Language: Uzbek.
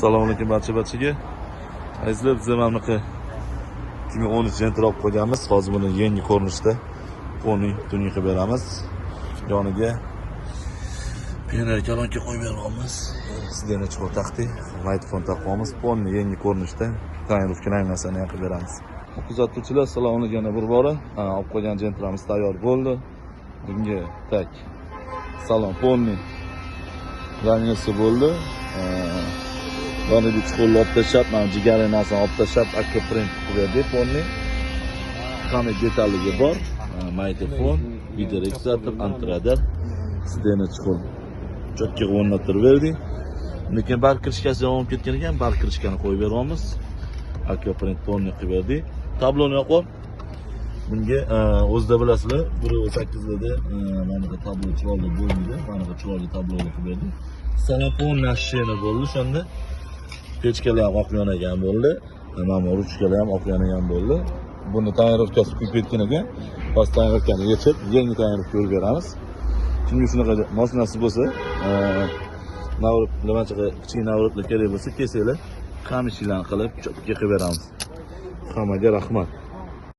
assalomu alaykum barcha barchaga. Azizlar biz mana bunaqa ikki ming o'n olib qo'yganmiz? Hozir buni yangi ko'rinishda qo'ning tuning qilib beramiz. Yoniga pioner kolonka qo'yib beryapmiz sideni chuqur taqdi maytfon taqyapmiz ponni yangi ko'rinishda tonirovkalar narsani ham qilib beramiz. Kuzatuvchilar assalomu alaykum yana bir bora olib qo'ygan jentramiz tayyor bo'ldi. Bunga tak salon ponni ranisi bo'ldi. Yoniga chuqurni olib tashlab, mana jigarli narsani olib tashlab, akka print qilib berdik fonni. Hamma detalligi bor. Mikrofon, video registrator, antiradar, stena chuqur. Chokka o'rnatib berdik. Lekin bar kirishkasi davom ketgan ekan, bar kirishkani qo'yib beryapmiz. Akka print fonni qilib berdik. Tabloni yoqib Bunga e, o'zida bilasizlar, 1.8 larda uh, mana bu tablo chiroyli bo'lmaydi. Mana bu chiroyli tabloni qilib berdik. Salafon nashini bo'ldi o'shanda. Pechkalar ham oq yonagan bo'ldi mana bu ruchkalar ham oq yonagan bo'ldi. Buni tonirovkasi kuyib ketgan ekan. Hozir tonirovkani yechib yangi tonirovka urib beramiz. Kimga shunaqa moshinasi bo'lsa e, navrib nimacha kichkina navriblar kerak bo'lsa kelsanglar qamishinglarni qilib cho'pga qilib beramiz. Hammaga rahmat.